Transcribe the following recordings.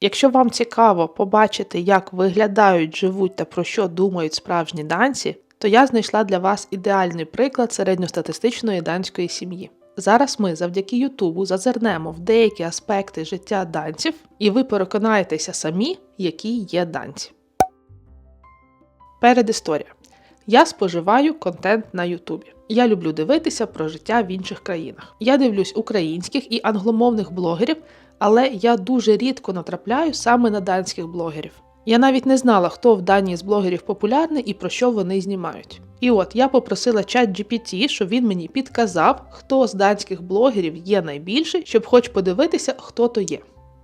Якщо вам цікаво побачити, як виглядають, живуть та про що думають справжні данці, то я знайшла для вас ідеальний приклад середньостатистичної данської сім'ї. Зараз ми завдяки Ютубу зазирнемо в деякі аспекти життя данців, і ви переконаєтеся самі, які є данці. Передісторія. Я споживаю контент на Ютубі. Я люблю дивитися про життя в інших країнах. Я дивлюсь українських і англомовних блогерів, але я дуже рідко натрапляю саме на данських блогерів. Я навіть не знала, хто в Данії з блогерів популярний і про що вони знімають. І от я попросила чат GPT, щоб він мені підказав, хто з данських блогерів є найбільший, щоб хоч подивитися, хто то є.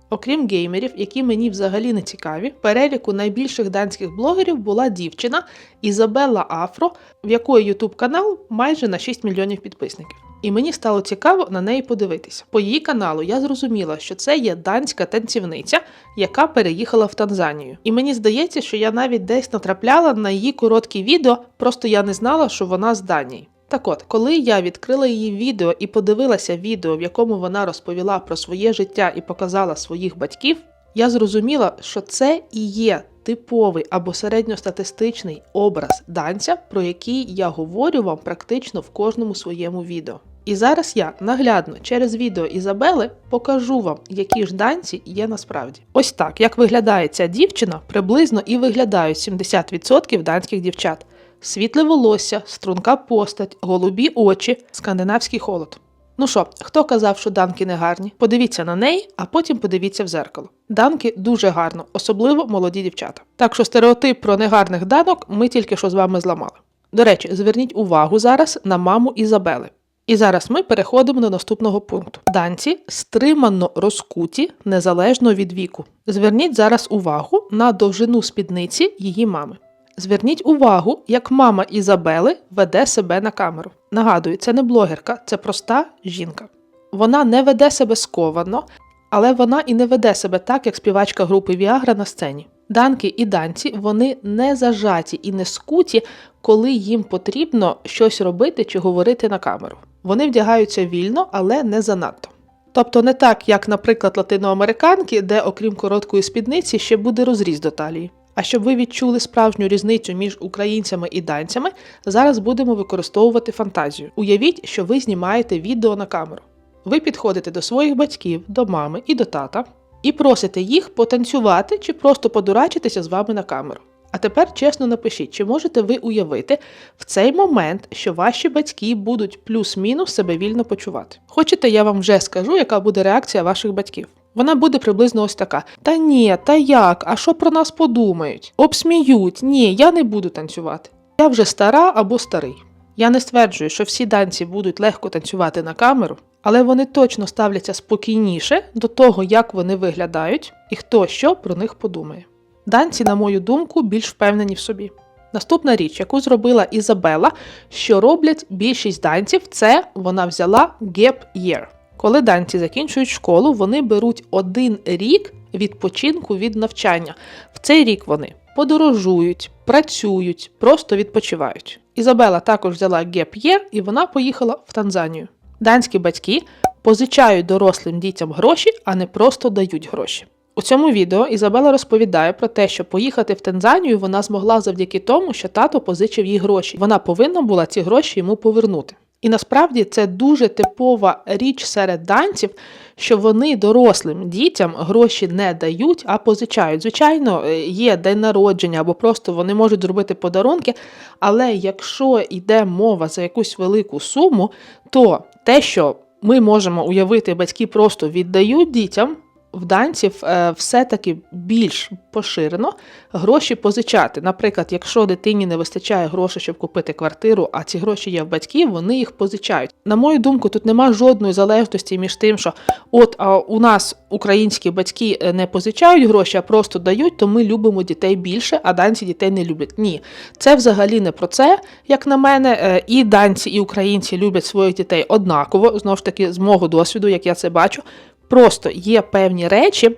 Окрім геймерів, які мені взагалі не цікаві, переліку найбільших данських блогерів була дівчина Ізабелла Афро, в якої ютуб канал майже на 6 мільйонів підписників. І мені стало цікаво на неї подивитися. По її каналу я зрозуміла, що це є данська танцівниця, яка переїхала в Танзанію. І мені здається, що я навіть десь натрапляла на її короткі відео, просто я не знала, що вона з Данії. Так от, коли я відкрила її відео і подивилася відео, в якому вона розповіла про своє життя і показала своїх батьків, я зрозуміла, що це і є типовий або середньостатистичний образ данця, про який я говорю вам практично в кожному своєму відео. І зараз я наглядно через відео Ізабели покажу вам, які ж данці є насправді. Ось так, як виглядає ця дівчина, приблизно і виглядають 70% данських дівчат. Світле волосся, струнка постать, голубі очі, скандинавський холод. Ну що, хто казав, що данки не гарні? Подивіться на неї, а потім подивіться в зеркало. Данки дуже гарно, особливо молоді дівчата. Так що стереотип про негарних данок ми тільки що з вами зламали. До речі, зверніть увагу зараз на маму Ізабели. І зараз ми переходимо до наступного пункту. Данці стримано розкуті незалежно від віку. Зверніть зараз увагу на довжину спідниці її мами. Зверніть увагу, як мама Ізабели веде себе на камеру. Нагадую, це не блогерка, це проста жінка. Вона не веде себе сковано, але вона і не веде себе так, як співачка групи Віагра на сцені. Данки і данці вони не зажаті і не скуті, коли їм потрібно щось робити чи говорити на камеру. Вони вдягаються вільно, але не занадто. Тобто не так, як, наприклад, латиноамериканки, де, окрім короткої спідниці, ще буде розріз до талії. А щоб ви відчули справжню різницю між українцями і данцями, зараз будемо використовувати фантазію. Уявіть, що ви знімаєте відео на камеру. Ви підходите до своїх батьків, до мами і до тата і просите їх потанцювати чи просто подурачитися з вами на камеру. А тепер чесно напишіть, чи можете ви уявити в цей момент, що ваші батьки будуть плюс-мінус себе вільно почувати? Хочете, я вам вже скажу, яка буде реакція ваших батьків? Вона буде приблизно ось така: Та ні, та як? А що про нас подумають? Обсміють, ні, я не буду танцювати. Я вже стара або старий. Я не стверджую, що всі данці будуть легко танцювати на камеру, але вони точно ставляться спокійніше до того, як вони виглядають, і хто що про них подумає. Данці, на мою думку, більш впевнені в собі. Наступна річ, яку зробила Ізабела, що роблять більшість данців, це вона взяла gap year. Коли данці закінчують школу, вони беруть один рік відпочинку від навчання. В цей рік вони подорожують, працюють, просто відпочивають. Ізабела також взяла gap year і вона поїхала в Танзанію. Данські батьки позичають дорослим дітям гроші, а не просто дають гроші. У цьому відео Ізабела розповідає про те, що поїхати в Танзанію вона змогла завдяки тому, що тато позичив їй гроші. Вона повинна була ці гроші йому повернути. І насправді це дуже типова річ серед данців, що вони дорослим дітям гроші не дають, а позичають. Звичайно, е, є день народження або просто вони можуть зробити подарунки. Але якщо йде мова за якусь велику суму, то те, що ми можемо уявити, батьки просто віддають дітям. В данців е, все-таки більш поширено гроші позичати. Наприклад, якщо дитині не вистачає грошей, щоб купити квартиру, а ці гроші є в батьків, вони їх позичають. На мою думку, тут нема жодної залежності між тим, що от а у нас українські батьки е, не позичають гроші, а просто дають, то ми любимо дітей більше, а данці дітей не люблять. Ні, це взагалі не про це, як на мене. Е, І данці, і українці люблять своїх дітей однаково. Знову ж таки, з мого досвіду, як я це бачу. Просто є певні речі,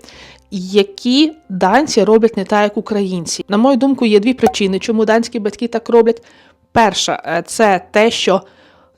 які данці роблять не так, як українці. На мою думку, є дві причини, чому данські батьки так роблять. Перша, е, це те, що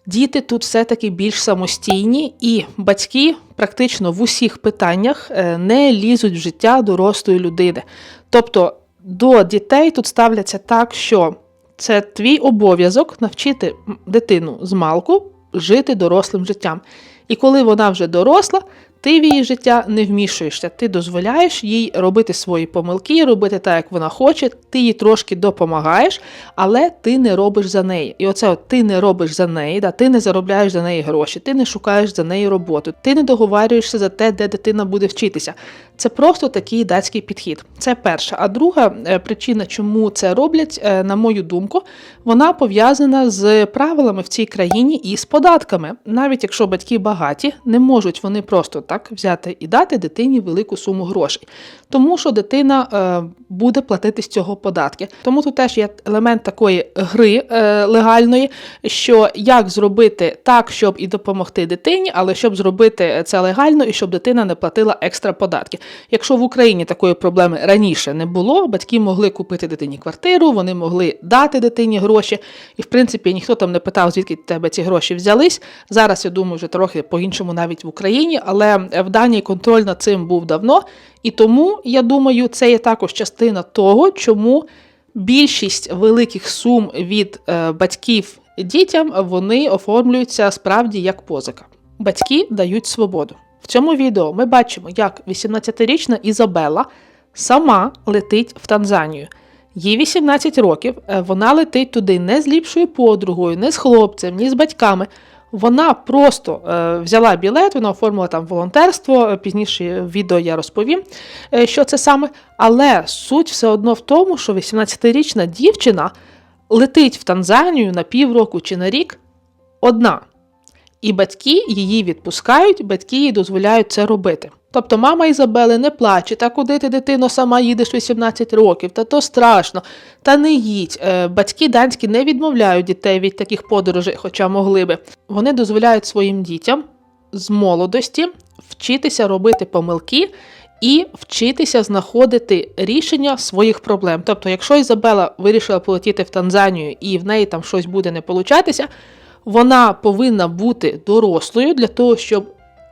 діти тут все-таки більш самостійні, і батьки практично в усіх питаннях е, не лізуть в життя дорослої людини. Тобто до дітей тут ставляться так, що це твій обов'язок навчити дитину з малку жити дорослим життям. І коли вона вже доросла, ти в її життя не вмішуєшся. Ти дозволяєш їй робити свої помилки, робити так, як вона хоче. Ти їй трошки допомагаєш, але ти не робиш за неї. І оце от ти не робиш за неї, да, ти не заробляєш за неї гроші, ти не шукаєш за неї роботу, ти не договарюєшся за те, де дитина буде вчитися. Це просто такий датський підхід. Це перша. А друга е, причина, чому це роблять, е, на мою думку, вона пов'язана з правилами в цій країні і з податками. Навіть якщо батьки багаті, не можуть вони просто так взяти і дати дитині велику суму грошей, тому що дитина е, буде платити з цього податки. Тому тут теж є елемент такої гри е, легальної, що як зробити так, щоб і допомогти дитині, але щоб зробити це легально і щоб дитина не платила екстра податки. Якщо в Україні такої проблеми раніше не було, батьки могли купити дитині квартиру, вони могли дати дитині гроші, і в принципі ніхто там не питав, звідки тебе ці гроші взялись. Зараз я думаю, вже трохи по-іншому навіть в Україні, але в Данії контроль над цим був давно. І тому я думаю, це є також частина того, чому більшість великих сум від е, батьків дітям вони оформлюються справді як позика. Батьки дають свободу. В цьому відео ми бачимо, як 18-річна Ізабела сама летить в Танзанію. Їй 18 років, е, вона летить туди не з ліпшою подругою, не з хлопцем, ні з батьками. Вона просто е, взяла білет, вона оформила там волонтерство. е, Пізніше в відео я розповім, е, що це саме. Але суть все одно в тому, що 18-річна дівчина летить в Танзанію на півроку чи на рік одна. І батьки її відпускають, батьки їй дозволяють це робити. Тобто мама Ізабели не плаче, та куди ти дитино сама їдеш 18 років, та то страшно, та не їдь. Е, Батьки данські не відмовляють дітей від таких подорожей, хоча могли би. Вони дозволяють своїм дітям з молодості вчитися робити помилки і вчитися знаходити рішення своїх проблем. Тобто, якщо Ізабела вирішила полетіти в Танзанію і в неї там щось буде не получатися, вона повинна бути дорослою для того, щоб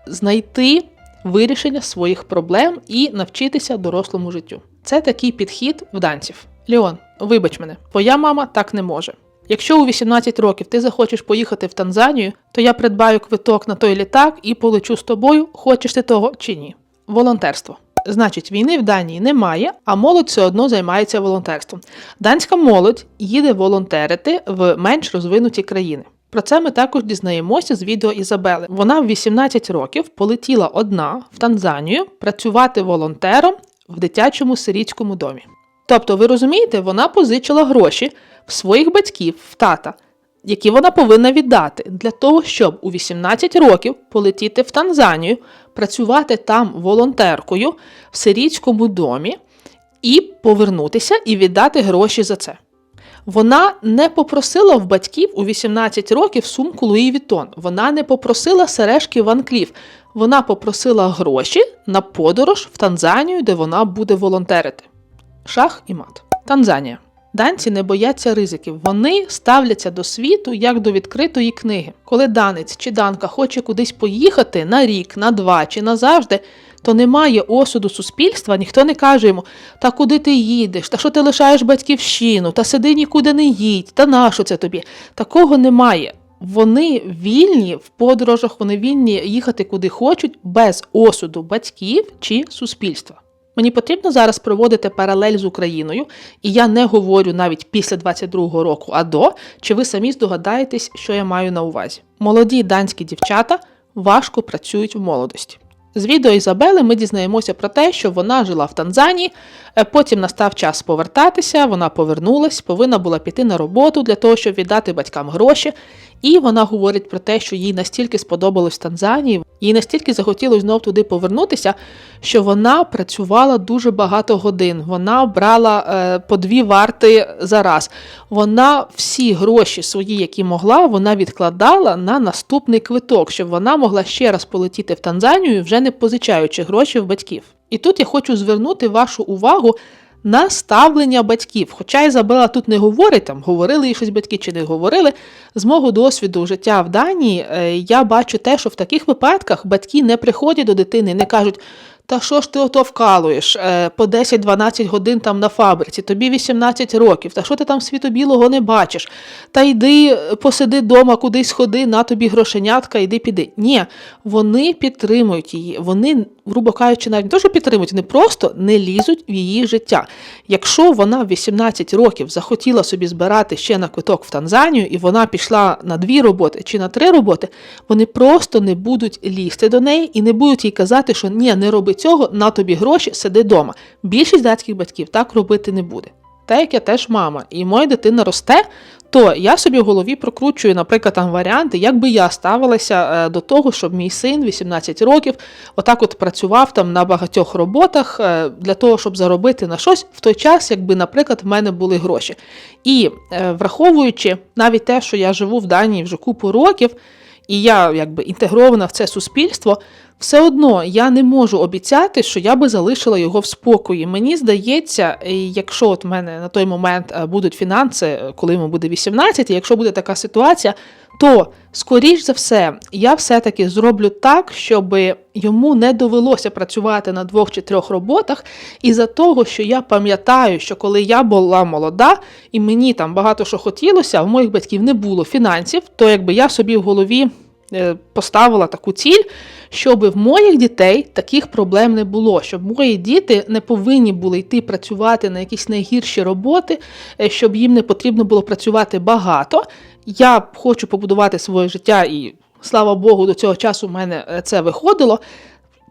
знайти вирішення своїх проблем і навчитися дорослому життю. Це такий підхід в данців. Леон, вибач мене, твоя мама так не може. Якщо у 18 років ти захочеш поїхати в Танзанію, то я придбаю квиток на той літак і полечу з тобою, хочеш ти того чи ні. Волонтерство. Значить, війни в Данії немає, а молодь все одно займається волонтерством. Данська молодь їде волонтерити в менш розвинуті країни. Про це ми також дізнаємося з відео Ізабели. Вона в 18 років полетіла одна в Танзанію працювати волонтером в дитячому сирітському домі. Тобто, ви розумієте, вона позичила гроші в своїх батьків, в тата, які вона повинна віддати для того, щоб у 18 років полетіти в Танзанію, працювати там волонтеркою в сирітському домі і повернутися і віддати гроші за це. Вона не попросила в батьків у 18 років сумку Луї Вітон. Вона не попросила сережки Ван Кліф. Вона попросила гроші на подорож в Танзанію, де вона буде волонтерити. Шах і мат. Танзанія. Данці не бояться ризиків. Вони ставляться до світу як до відкритої книги. Коли данець чи данка хоче кудись поїхати на рік, на два чи назавжди, то немає осуду суспільства, ніхто не каже йому, та куди ти їдеш, та що ти лишаєш батьківщину, та сиди нікуди не їдь, та нащо це тобі? Такого немає. Вони вільні в подорожах, вони вільні їхати куди хочуть без осуду батьків чи суспільства. Мені потрібно зараз проводити паралель з Україною, і я не говорю навіть після 22-го року, а до, чи ви самі здогадаєтесь, що я маю на увазі. Молоді данські дівчата важко працюють в молодості. З відео Ізабели ми дізнаємося про те, що вона жила в Танзанії, е, потім настав час повертатися, вона повернулась, повинна була піти на роботу для того, щоб віддати батькам гроші. І вона говорить про те, що їй настільки сподобалось Танзанії, їй настільки захотілося знов туди повернутися, що вона працювала дуже багато годин. Вона брала е, по дві варти за раз. Вона всі гроші свої, які могла, вона відкладала на наступний квиток, щоб вона могла ще раз полетіти в Танзанію, вже не позичаючи гроші в батьків. І тут я хочу звернути вашу увагу на ставлення батьків. Хоча Ізабела тут не говорить, там говорили їй щось батьки чи не говорили. З мого досвіду життя в Данії е, я бачу те, що в таких випадках батьки не приходять до дитини не кажуть. Та що ж ти ото вкалуєш е, по 10-12 годин там на фабриці, тобі 18 років, та що ти там світу білого не бачиш? Та йди е, посиди вдома, кудись ходи, на тобі грошенятка, йди піди. Ні, вони підтримують її. Вони, грубо кажучи, навіть не то, що підтримують, вони просто не лізуть в її життя. Якщо вона в 18 років захотіла собі збирати ще на квиток в Танзанію, і вона пішла на дві роботи чи на три роботи, вони просто не будуть лізти до неї і не будуть їй казати, що ні, не роби цього, на тобі гроші, сиди вдома. Більшість датських батьків так робити не буде. Та як я теж мама, і моя дитина росте, то я собі в голові прокручую, наприклад, там варіанти, як би я ставилася е, до того, щоб мій син 18 років отак от працював там на багатьох роботах е, для того, щоб заробити на щось в той час, якби, наприклад, в мене були гроші. І е, враховуючи навіть те, що я живу в Данії вже купу років, і я якби інтегрована в це суспільство, все одно я не можу обіцяти, що я би залишила його в спокої. Мені здається, якщо от в мене на той момент е, будуть фінанси, коли йому буде 18, і якщо буде така ситуація, то скоріш за все я все-таки зроблю так, щоб йому не довелося працювати на двох чи трьох роботах, із-за того, що я пам'ятаю, що коли я була молода і мені там багато що хотілося, в моїх батьків не було фінансів, то якби я собі в голові. е, Поставила таку ціль, щоб в моїх дітей таких проблем не було, щоб мої діти не повинні були йти працювати на якісь найгірші роботи, е, щоб їм не потрібно було працювати багато. Я хочу побудувати своє життя, і слава Богу, до цього часу в мене е, це виходило.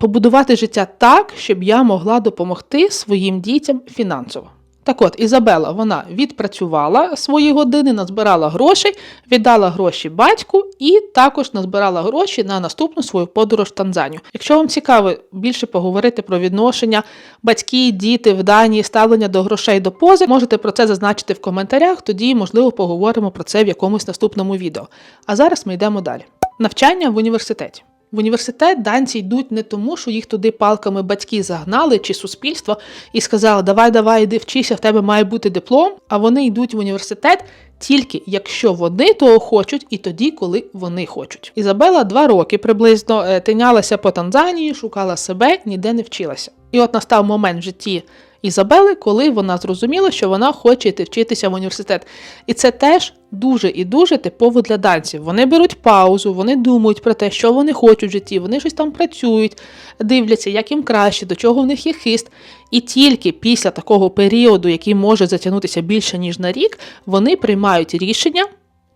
Побудувати життя так, щоб я могла допомогти своїм дітям фінансово. Так от, Ізабела вона відпрацювала свої години, назбирала грошей, віддала гроші батьку і також назбирала гроші на наступну свою подорож в Танзанію. Якщо вам цікаво більше поговорити про відношення батьки, діти в Данії, ставлення до грошей до позик, можете про це зазначити в коментарях, тоді, можливо, поговоримо про це в якомусь наступному відео. А зараз ми йдемо далі. Навчання в університеті. В університет данці йдуть не тому, що їх туди палками батьки загнали чи суспільство і сказали, давай, давай, іди вчися, в тебе має бути диплом. А вони йдуть в університет тільки якщо вони того хочуть, і тоді, коли вони хочуть. Ізабела два роки приблизно е, тинялася по Танзанії, шукала себе, ніде не вчилася. І от настав момент в житті. Ізабели, коли вона зрозуміла, що вона хоче йти вчитися в університет. І це теж дуже і дуже типово для данців. Вони беруть паузу, вони думають про те, що вони хочуть в житті, вони щось там працюють, дивляться, як їм краще, до чого в них є хист. І тільки після такого періоду, який може затягнутися більше ніж на рік, вони приймають рішення.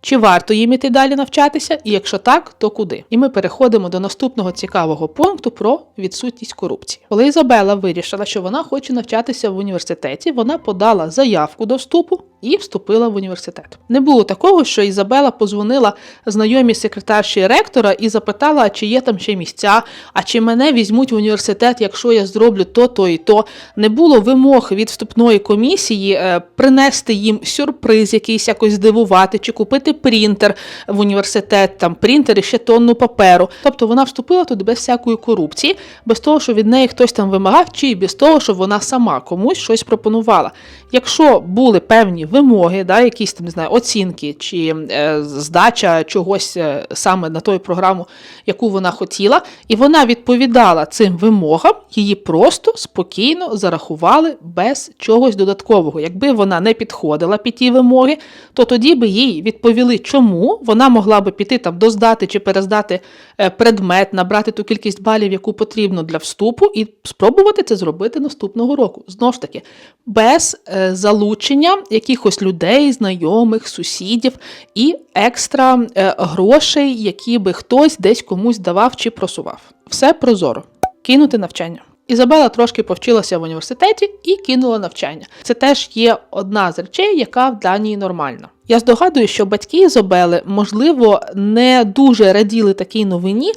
Чи варто їм іти далі навчатися, і якщо так, то куди? І ми переходимо до наступного цікавого пункту про відсутність корупції. Коли Ізабела вирішила, що вона хоче навчатися в університеті, вона подала заявку до вступу і вступила в університет. Не було такого, що Ізабела позвонила знайомій секретарші ректора і запитала, чи є там ще місця, а чи мене візьмуть в університет, якщо я зроблю то, то і то. Не було вимог від вступної комісії е, принести їм сюрприз, якийсь якось здивувати, чи купити принтер в університет, там принтер і ще тонну паперу. Тобто вона вступила туди без всякої корупції, без того, що від неї хтось там вимагав, чи без того, що вона сама комусь щось пропонувала. Якщо були певні вимоги, да, якісь там не знаю, оцінки чи е, здача чогось е, саме на ту програму, яку вона хотіла, і вона відповідала цим вимогам, її просто спокійно зарахували без чогось додаткового. Якби вона не підходила під ті вимоги, то тоді би їй відповіли, чому вона могла би піти там доздати чи перездати е, предмет, набрати ту кількість балів, яку потрібно для вступу, і спробувати це зробити наступного року. Знову ж таки, без е, залучення якихось людей, знайомих, сусідів і екстра е, грошей, які би хтось десь комусь давав чи просував. Все прозоро. Кинути навчання. Ізабела трошки повчилася в університеті і кинула навчання. Це теж є одна з речей, яка в Данії нормальна. Я здогадую, що батьки Ізобели, можливо, не дуже раділи такій новині,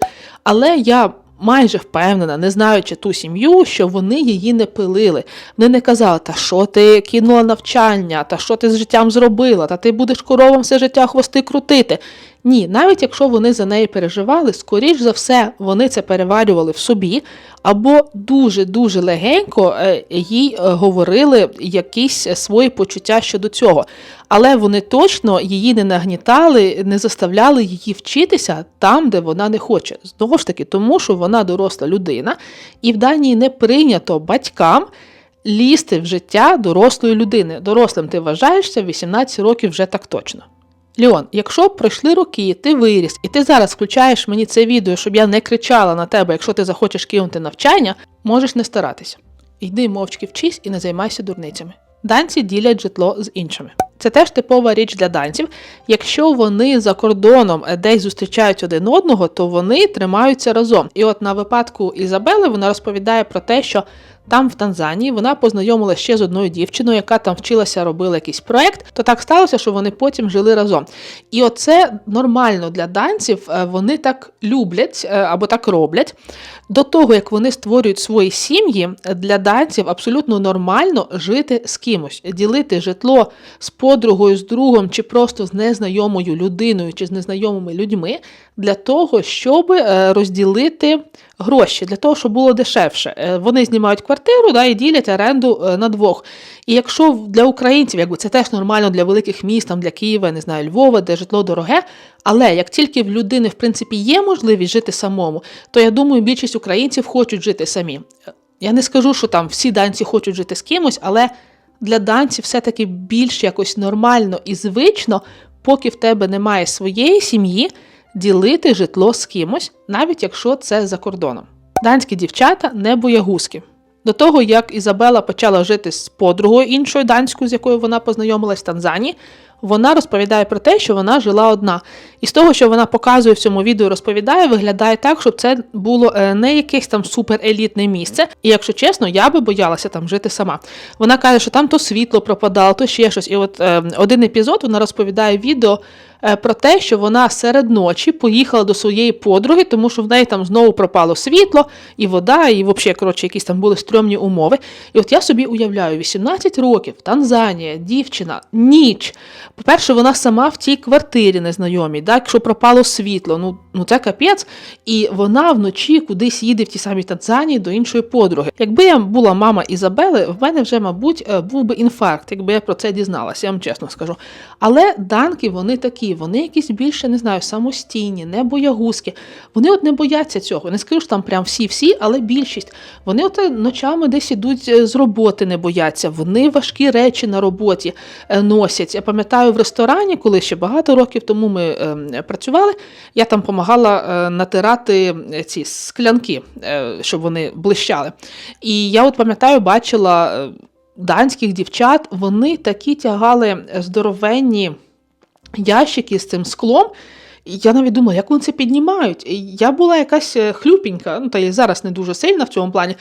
але я майже впевнена, не знаючи ту сім'ю, що вони її не пилили. Вони не казали, та що ти кинула навчання, та що ти з життям зробила, та ти будеш коровам все життя хвости крутити. Ні, навіть якщо вони за неї переживали, скоріш за все, вони це переварювали в собі, або дуже-дуже легенько е, їй е, говорили якісь е, свої почуття щодо цього. Але вони точно її не нагнітали, не заставляли її вчитися там, де вона не хоче. Знову ж таки, тому що вона доросла людина, і в Данії не прийнято батькам. Лізти в життя дорослої людини. Дорослим ти вважаєшся 18 років вже так точно. Ліон, якщо пройшли роки, ти виріс, і ти зараз включаєш мені це відео, щоб я не кричала на тебе, якщо ти захочеш кинути навчання, можеш не старатися. Йди мовчки вчись і не займайся дурницями. Данці ділять житло з іншими. Це теж типова річ для данців. Якщо вони за кордоном е, десь зустрічають один одного, то вони тримаються разом. І от на випадку Ізабели вона розповідає про те, що там в Танзанії вона познайомилася ще з одною дівчиною, яка там вчилася, робила якийсь проект. То так сталося, що вони потім жили разом. І оце нормально для данців. е, Вони так люблять е, або так роблять. До того як вони створюють свої сім'ї, для данців абсолютно нормально жити з кимось, ділити житло з подругою, з другом, чи просто з незнайомою людиною, чи з незнайомими людьми, для того, щоб е, розділити гроші, для того, щоб було дешевше. Е, Вони знімають квартиру да, і ділять оренду е, на двох. І якщо для українців, якби це теж нормально для великих міст, там для Києва, не знаю, Львова, де житло дороге. Але як тільки в людини, в принципі, є можливість жити самому, то я думаю, більшість українців хочуть жити самі. Я не скажу, що там всі данці хочуть жити з кимось, але для данців все-таки більш якось нормально і звично, поки в тебе немає своєї сім'ї, ділити житло з кимось, навіть якщо це за кордоном. Данські дівчата не боягузки. До того, як Ізабела почала жити з подругою іншою данською, з якою вона познайомилась в Танзанії, вона розповідає про те, що вона жила одна. І з того, що вона показує в цьому відео, розповідає, виглядає так, щоб це було е, не якесь там суперелітне місце. І якщо чесно, я би боялася там жити сама. Вона каже, що там то світло пропадало, то ще щось. І от е, один епізод вона розповідає відео про те, що вона серед ночі поїхала до своєї подруги, тому що в неї там знову пропало світло і вода, і взагалі, коротше, якісь там були стрьомні умови. І от я собі уявляю, 18 років, Танзанія, дівчина, ніч. По-перше, вона сама в тій квартирі незнайомій, да, якщо пропало світло, ну, ну це капець. І вона вночі кудись їде в тій самій Танзанії до іншої подруги. Якби я була мама Ізабели, в мене вже, мабуть, е, був би інфаркт, якби я про це дізналася, я вам чесно скажу. Але данки вони такі, вони якісь більше не знаю, самостійні, не боягузкі. Вони от не бояться цього. Не скажу, що там прям всі-всі, але більшість. Вони от е, ночами десь ідуть е, з роботи, не бояться. Вони важкі речі на роботі е, носять. Я пам'ятаю в ресторані, коли ще багато років тому ми е, працювали, я там допомагала натирати ці склянки, щоб вони блищали. І я от пам'ятаю, бачила. Данських дівчат вони такі тягали здоровенні ящики з цим склом. І я навіть думала, як вони це піднімають. Я була якась е, хлюпінька, ну та я зараз не дуже сильна в цьому плані.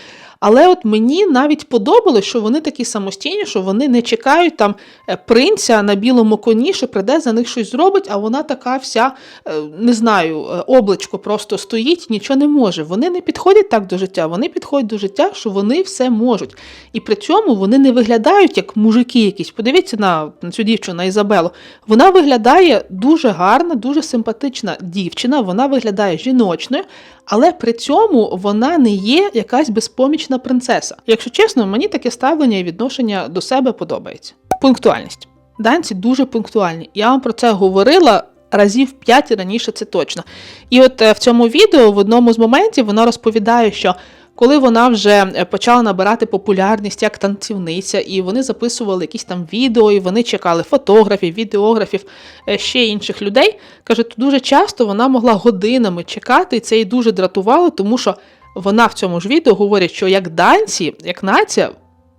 Але от мені навіть подобалось, що вони такі самостійні, що вони не чекають там е, принця на білому коні, що прийде за них щось зробить, а вона така вся, е, не знаю, е, обличко просто стоїть, нічого не може. Вони не підходять так до життя, вони підходять до життя, що вони все можуть. І при цьому вони не виглядають як мужики якісь. Подивіться на, на цю дівчину, на Ізабелу. Вона виглядає дуже гарна, дуже симпатична дівчина, вона виглядає жіночною, але при цьому вона не є якась безпомічна принцеса. Якщо чесно, мені таке ставлення і відношення до себе подобається. Пунктуальність. Данці дуже пунктуальні. Я вам про це говорила. Разів п'ять раніше це точно. І от е, в цьому відео в одному з моментів вона розповідає, що коли вона вже е, почала набирати популярність як танцівниця, і вони записували якісь там відео, і вони чекали фотографів, відеографів, е, ще інших людей. Каже, то дуже часто вона могла годинами чекати, і це її дуже дратувало, тому що вона в цьому ж відео говорить, що як данці, як нація,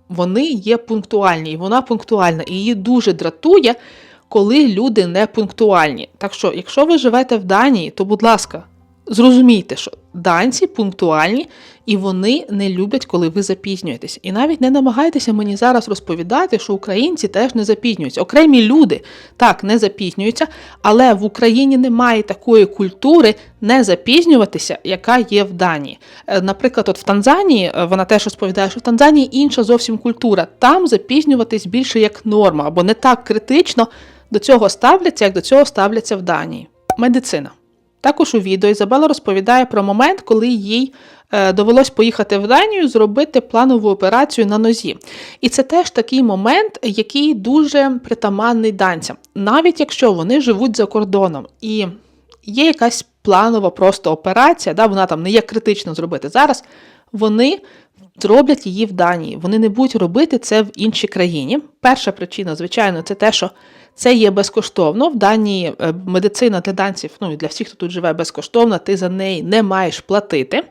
вони є пунктуальні, і вона пунктуальна, і її дуже дратує, коли люди не пунктуальні. Так що, якщо ви живете в Данії, то будь ласка, зрозумійте, що данці пунктуальні і вони не люблять, коли ви запізнюєтесь. І навіть не намагайтеся мені зараз розповідати, що українці теж не запізнюються. Окремі люди так не запізнюються, але в Україні немає такої культури не запізнюватися, яка є в Данії. Е, Наприклад, от в Танзанії е, вона теж розповідає, що в Танзанії інша зовсім культура. Там запізнюватись більше як норма, або не так критично до цього ставляться, як до цього ставляться в Данії. Медицина. Також у відео Ізабела розповідає про момент, коли їй е, довелось поїхати в Данію зробити планову операцію на нозі. І це теж такий момент, який дуже притаманний данцям, навіть якщо вони живуть за кордоном і є якась планова просто операція, да, вона там не є критично зробити зараз. Вони зроблять її в Данії. Вони не будуть робити це в іншій країні. Перша причина, звичайно, це те, що це є безкоштовно. В Данії е, медицина для данців, ну і для всіх, хто тут живе, безкоштовна, ти за неї не маєш платити.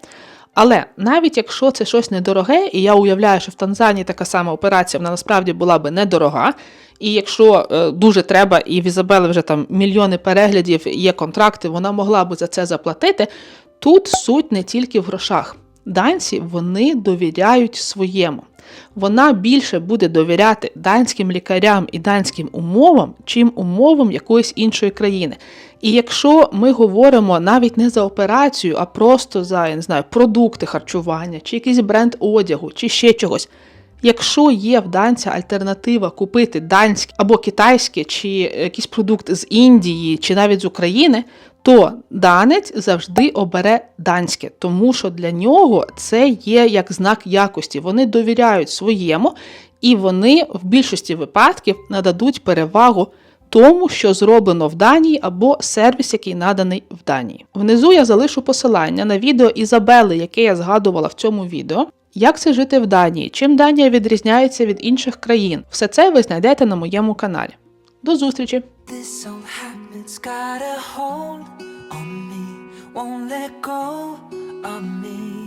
Але навіть якщо це щось недороге, і я уявляю, що в Танзанії така сама операція вона насправді була би недорога. І якщо е, дуже треба, і в Ізабели вже там мільйони переглядів, є контракти, вона могла би за це заплатити. Тут суть не тільки в грошах. Данці вони довіряють своєму. Вона більше буде довіряти данським лікарям і данським умовам, чим умовам якоїсь іншої країни. І якщо ми говоримо навіть не за операцію, а просто за я не знаю, продукти харчування, чи якийсь бренд одягу, чи ще чогось. Якщо є в данця альтернатива купити данське або китайське, чи якийсь продукт з Індії, чи навіть з України, то данець завжди обере данське, тому що для нього це є як знак якості. Вони довіряють своєму, і вони в більшості випадків нададуть перевагу тому, що зроблено в Данії, або сервіс, який наданий в Данії. Внизу я залишу посилання на відео Ізабели, яке я згадувала в цьому відео. Як це жити в Данії? Чим Данія відрізняється від інших країн? Все це ви знайдете на моєму каналі. До зустрічі! Won't let go of me.